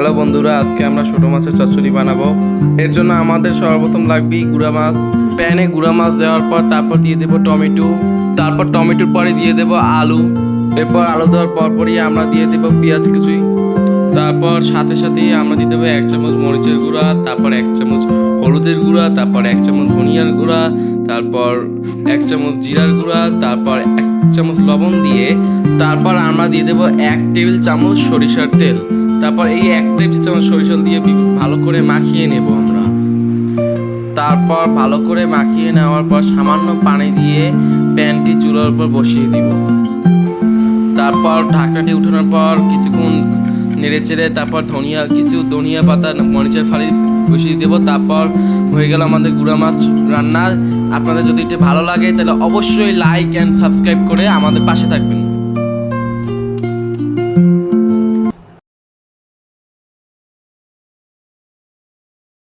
Hello বন্ধুরা, আজকে আমরা ছোট মাছের চচ্চড়ি বানাবো। এর জন্য আমাদের সর্বপ্রথম লাগবে গুঁড়া মাছ। প্যানে গুঁড়া মাছ দেওয়ার পর তারপর দিয়ে দেবো টমেটো। তারপর টমেটোর পরে দিয়ে দেবো আলু। এরপর আলু দেওয়ার পরপরই আমরা দিয়ে দেবো পেঁয়াজ কুচি তারপর সাথে সাথেই আমরা দিয়ে দেবো এক চামচ মরিচের গুঁড়া, তারপর এক চামচ হলুদের গুঁড়া, তারপর এক চামচ ধনিয়ার গুঁড়া, তারপর এক চামচ জিরার গুঁড়া, তারপর এক চামচ লবণ দিয়ে তারপর আমরা দিয়ে দেবো এক টেবিল চামচ সরিষার তেল। তারপর এই এক টেবিল চামচ সরিষার দিয়ে ভালো করে মাখিয়ে নেব আমরা। তারপর ভালো করে মাখিয়ে নেওয়ার পর সামান্য পানি দিয়ে প্যানটি চুলার উপর বসিয়ে দিব। তারপর ঢাকনাটি উঠানোর পর কিছুক্ষণ নেড়ে চেড়ে তারপর ধনিয়া, কিছু ধনিয়া পাতা, মরিচের ফালি বসিয়ে দেবো। তারপর হয়ে গেল আমাদের গুঁড়া মাছ রান্না। আপনাদের যদি এটা ভালো লাগে তাহলে অবশ্যই লাইক অ্যান্ড সাবস্ক্রাইব করে আমাদের পাশে থাকবেন।